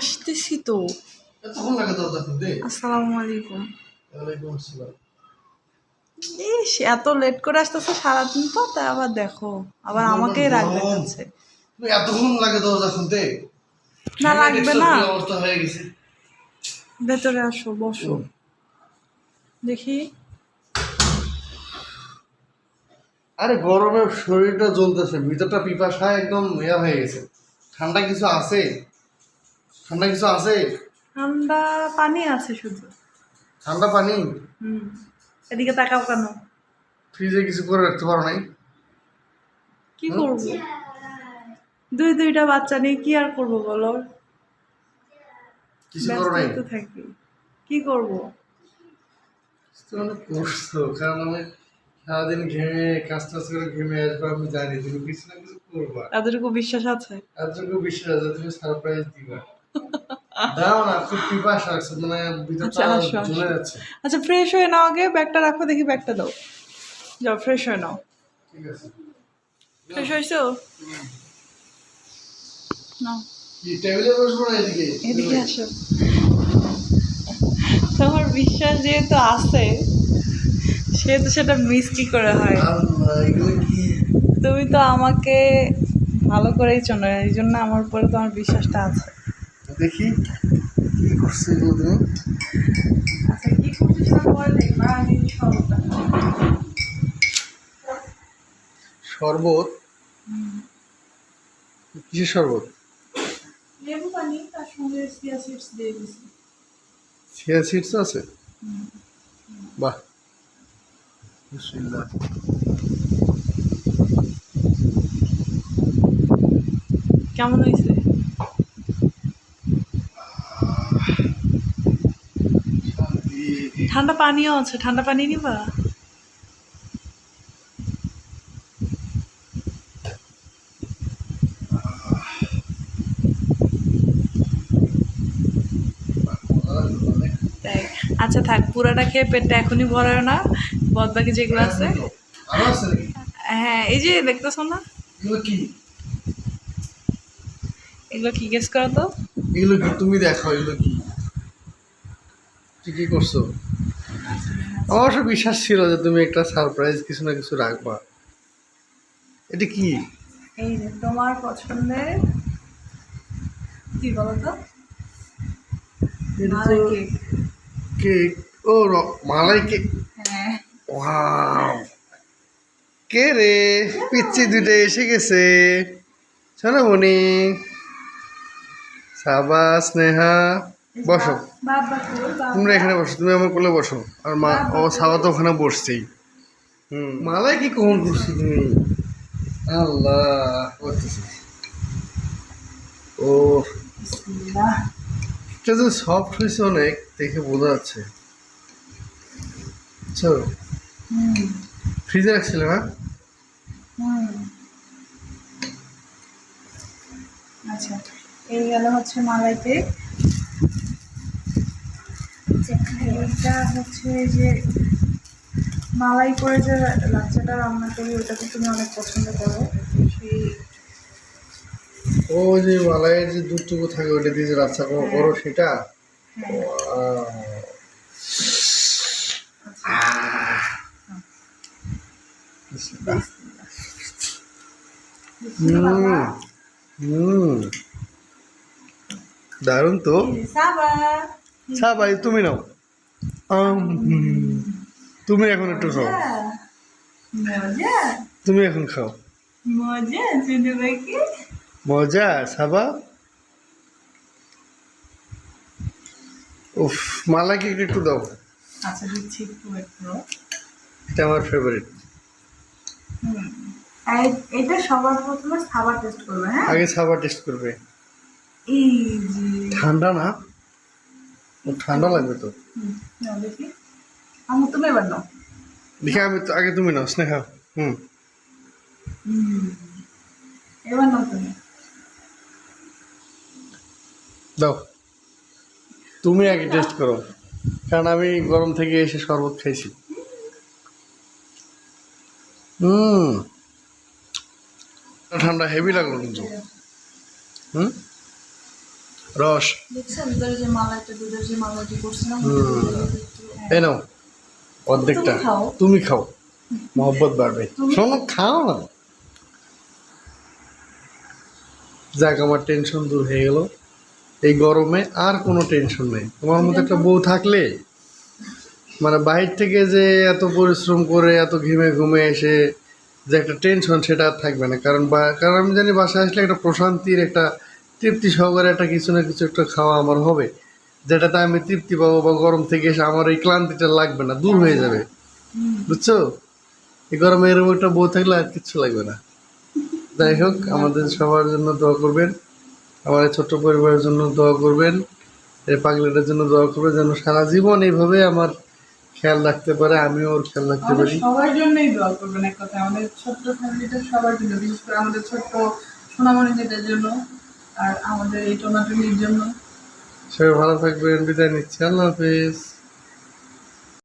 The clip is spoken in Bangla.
আসতেছি তো। আসসালামু আলাইকুম। ইস এত লেট করে আসতেছে সারাদিন পর তাই আবার দেখো আবার আমাকেই রাখবে। কাছে এতক্ষণ লাগে দরজা খুলতে না লাগবে না। হয়ে ভেতরে আসো বসো। দেখি। আরে গরমে শরীরটা জ্বলতেছে ভিতরটা পিপাসায় একদম ইয়া হয়ে গেছে। ঠান্ডা কিছু আছে? ঠান্ডা কিছু আছে? ঠান্ডা পানি আছে শুধু। ঠান্ডা পানি? হুম এদিকে তাকাও কেন? ফ্রিজে কিছু করে রাখতে পারো নাই। কি করব? দুই দুইটা বাচ্চা নিয়ে কি আর করব বলো? কিছু করো নাই? তো থাকি। কি করব? করছ কারণ আমি সারাদিন ঘেমে কাজ টাজ করে ঘেমে আসব আমি জানি তুমি কিছু না কিছু করবা। এতটুকু বিশ্বাস আছে? বিশ্বাস আছে তুমি সারপ্রাইজ দিবা। মানে আচ্ছা, যাচ্ছে। আচ্ছা ফ্রেশ হয়ে নাও আগে ব্যাগটা রাখো দেখি ব্যাগটা দাও। যাও ফ্রেশ হয়ে নাও। ফ্রেশ হয়েছো? এদিকে? আসো। তোমার বিশ্বাস যেহেতু আছে সেহেতু সেটা মিস কি করে হয়। তুমি তো আমাকে ভালো করেই চলো এই জন্য আমার উপরে তোমার বিশ্বাসটা আছে। দেখি কি করছ এগুলো তুমি আচ্ছা শরবত? কিসের শরবত? লেবু পানি তার সঙ্গে চিয়া সিডস দিয়ে দিছি চিয়া সিডস আছে? বাহ। বিসমিল্লাহ। কেমন হয়েছে? ঠান্ডা পানিও আছে ঠান্ডা পানি নিবা? আচ্ছা থাক পুরাটা খেয়ে পেটটা এখনই ভরায় না বদ বাকি যেগুলো আছে। হ্যাঁ এই যে দেখতেছো না? এগুলো কি? গেস করো তো? এগুলো কি? তুমি দেখো এগুলো কি কি করছ? অবশ্য বিশ্বাস ছিল যে তুমি একটা সারপ্রাইজ কিছু না কিছু রাখবা। এটা কি? এই যে তোমার পছন্দের কি বলো তো এটা মালাই তো কেক। কেক? ও মালাই কেক। হ্যাঁ। ওয়াও। কে রে? পিচ্ছি দুটো এসে গেছে। শোনো মনি সাবা স্নেহা। বসো। তোমরা এখানে বসো তুমি আমার কোলে বসো। আর মা ও সাবা তো ওখানে বসছেই। হুম। মালাই কি কখন করছ তুমি? আল্লাহ ও। বিসমিল্লাহ। এটা তো সফট হয়েছে অনেক দেখে বোঝা যাচ্ছে। হুম। ফ্রিজে রাখছিলে না? আচ্ছা এই গেল হচ্ছে মালাই এইটা হচ্ছে যে মালাই করে যে লাচ্চাটা রান্না করি ওটা তো তুমি অনেক পছন্দ করো। সেই ও যে মালাইয়ের যে দুধটুকু থাকে ওটা দিয়ে যে রাস্তা করো করো সেটা? হ্যাঁ। হুম। হুম। দারুণ তো। সাবা ছা ভাই তুমি নাও। তুমি এখন একটু খাও। তুমি এখন খাও। মজা সাবা? উফ মালাকে একটু দাও। আচ্ছা দিচ্ছি এটা আমার ফেভারিট এটা সবার প্রথমে খাবার টেস্ট করবে হ্যাঁ? আগে সাবা টেস্ট করবে। ঠান্ডা না? ঠান্ডা লাগবে তো। হুম, দেখি। তুমি এবার নাও। দেখে আমি তো আগে তুমি নাও স্নেহা। হুম। হুম এবার নাও তুমি। দাও। তুমি আগে টেস্ট করো কারণ আমি গরম থেকে এসে শরবত খাইছি। হুম। ঠান্ডা হেভি লাগল কিন্তু। হুম? করছিলাম এ নাও অর্ধেকটা। তুমি খাও। মহব্বত বাড়বে। শোনো খাও না। যাক আমার টেনশন দূর হয়ে গেল। এই গরমে আর কোনো টেনশন নেই। তোমার মধ্যে একটা বউ থাকলে মানে বাহির থেকে যে এত পরিশ্রম করে এত ঘিমে ঘুমে এসে যে একটা টেনশন সেটা আর থাকবে না। কারণ বা- কারণ আমি জানি বাসায় আসলে একটা প্রশান্তির একটা তৃপ্তি সহকারে একটা কিছু না কিছু একটা খাওয়া আমার হবে। যেটাতে আমি তৃপ্তি পাবো বা গরম থেকে এসে আমার এই ক্লান্তিটা লাগবে না দূর হয়ে যাবে। বুঝছ? এই গরমে এরকম একটা বউ থাকলে আর কিচ্ছু লাগবে না। যাই হোক আমাদের সবার জন্য দোয়া করবেন। আমার ছোট্ট পরিবারের জন্য দোয়া করবেন। এই পাগলিটার জন্য দোয়া করবেন যেন সারা জীবন এইভাবে আমার খেয়াল রাখতে পারে আমিও ওর খেয়াল রাখতে পারি। সবার জন্যই দোয়া করবেন এক কথা আমাদের ছোট্ট ফ্যামিলিটা সবার জন্য বিশেষ করে আমাদের ছোট্ট সোনামণি দিদের জন্য। আর আমাদের এই টোনাটুনির জন্য। সবাই ভালো থাকবেন বিদায় নিচ্ছি। আল্লাহ হাফিজ।